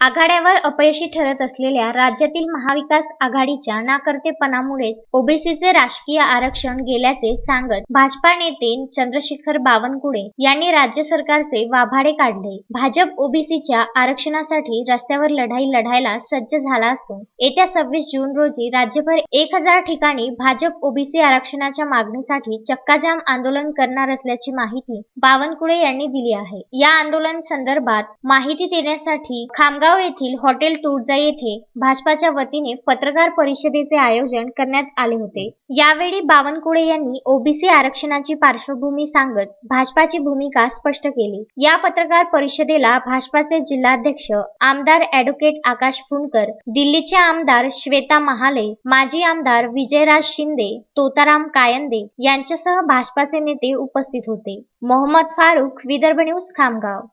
आघाड्यावर अपयशी ठरत असलेल्या राज्यातील महाविकास आघाडीच्या नाकर्तेपणामुळेच ओबीसीचे राजकीय आरक्षण गेल्याचे सांगत भाजपा नेते चंद्रशेखर बावनकुळे यांनी राज्य सरकारचे वाभाडे काढले. भाजप ओबीसीच्या आरक्षणासाठी रस्त्यावर लढाई लढायला सज्ज झाला असून येत्या सव्वीस जून रोजी राज्यभर एक हजार ठिकाणी भाजप ओबीसी आरक्षणाच्या मागणीसाठी चक्काजाम आंदोलन करणार असल्याची माहिती बावनकुळे यांनी दिली आहे. या आंदोलन संदर्भात माहिती देण्यासाठी खामगाव येथील हॉटेल तुळजा येथे भाजपाच्या वतीने पत्रकार परिषदेचे आयोजन करण्यात आले होते. यावेळी बावनकुळे यांनी ओबीसी आरक्षणाची पार्श्वभूमी सांगत भाजपाची भूमिका स्पष्ट केली. या पत्रकार परिषदेला भाजपाचे जिल्हाध्यक्ष आमदार ऍडव्होकेट आकाश फुंडकर, दिल्लीचे आमदार श्वेता महाले, माजी आमदार विजयराज शिंदे, तोताराम कायंदे यांच्यासह भाजपाचे नेते उपस्थित होते. मोहम्मद फारुख, विदर्भ न्यूज, खामगाव